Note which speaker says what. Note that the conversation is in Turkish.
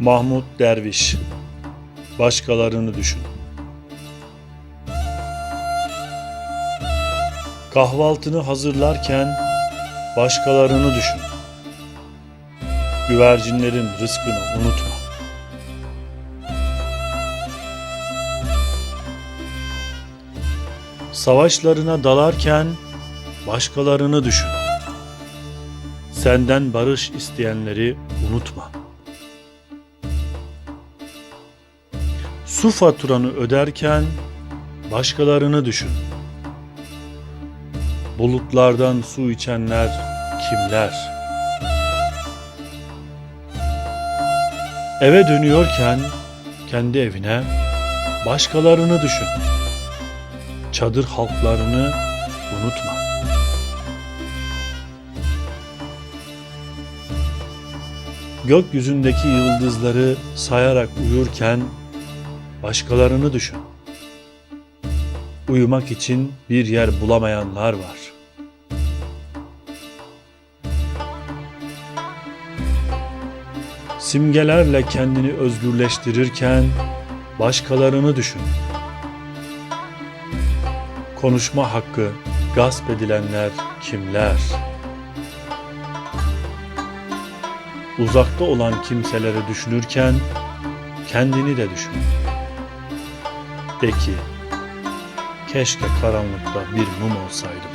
Speaker 1: Mahmut Derviş Başkalarını düşün. Kahvaltını hazırlarken başkalarını düşün. Güvercinlerin rızkını unutma. Savaşlarına dalarken başkalarını düşün. Senden barış isteyenleri unutma. Su faturanı öderken başkalarını düşün. Bulutlardan su içenler kimler? Eve dönüyorken kendi evine başkalarını düşün. Çadır halklarını unutma. Gökyüzündeki yıldızları sayarak uyurken başkalarını düşün. Uyumak için bir yer bulamayanlar var. Simgelerle kendini özgürleştirirken başkalarını düşün. Konuşma hakkı gasp edilenler kimler? Uzakta olan kimseleri düşünürken kendini de düşün. De ki, keşke karanlıkta bir mum olsaydım.